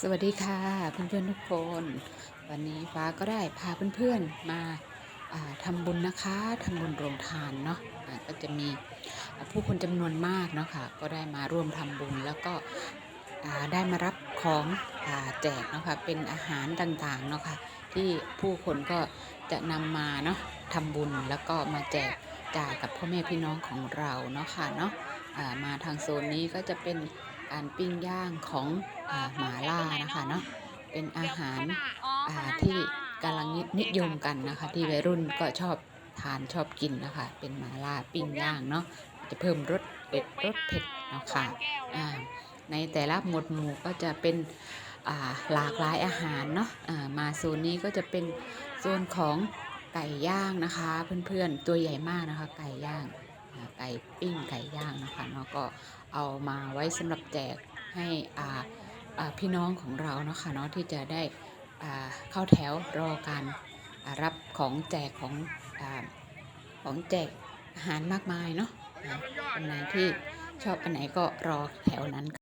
สวัสดีค่ะเพื่อนๆทุกคน วันนี้ฟ้าก็ได้พาเพื่อนๆมาอ่าทำบุญนะคะทำบุญโรงทานเนาะก็จะมีผู้คนจำนวนมากเนาะค่ะก็ได้มาร่วมทำบุญแล้วก็ได้มารับของอแจกเนาะค่ะเป็นอาหารต่างๆเนาะค่ะที่ผู้คนก็จะนำมาเนาะทำบุญแล้วก็มาแจกจ่ายกับพ่อแม่พี่น้องของเราเนาะค่ะเนาะมาทางโซนนี้ก็จะเป็น การปิ้งย่างของอหมาล่านะคะเนาะเป็นอาหารที่กำลังนิยมกันนะคะที่วัยรุ่นก็ชอบทานชอบกินนะคะ เป็นหมาล่าปิ้งย่างเนาะจะเพิ่มรสเผ็ดรสเผ็ดเนาะค่ะในแต่ละหมวดหมู่ก็จะเป็นหลากหลายอาหารเนาะมาโซนนี้ก็จะเป็นโซนของไก่ย่างนะคะ เพื่อนๆตัวใหญ่มากนะคะ ไก่ย่าง ไก่ปิ้งไก่ย่างนะคะเนาะก็เอามาไว้สำหรับแจกให้อ่าพี่น้องของเราเนาะค่ะเนาะที่จะได้เข้าแถวรอการรับของแจกของอของแจกอาหารมากมายเนาะอ่าคนไหนที่ชอบอันไหนก็รอแถวนั้น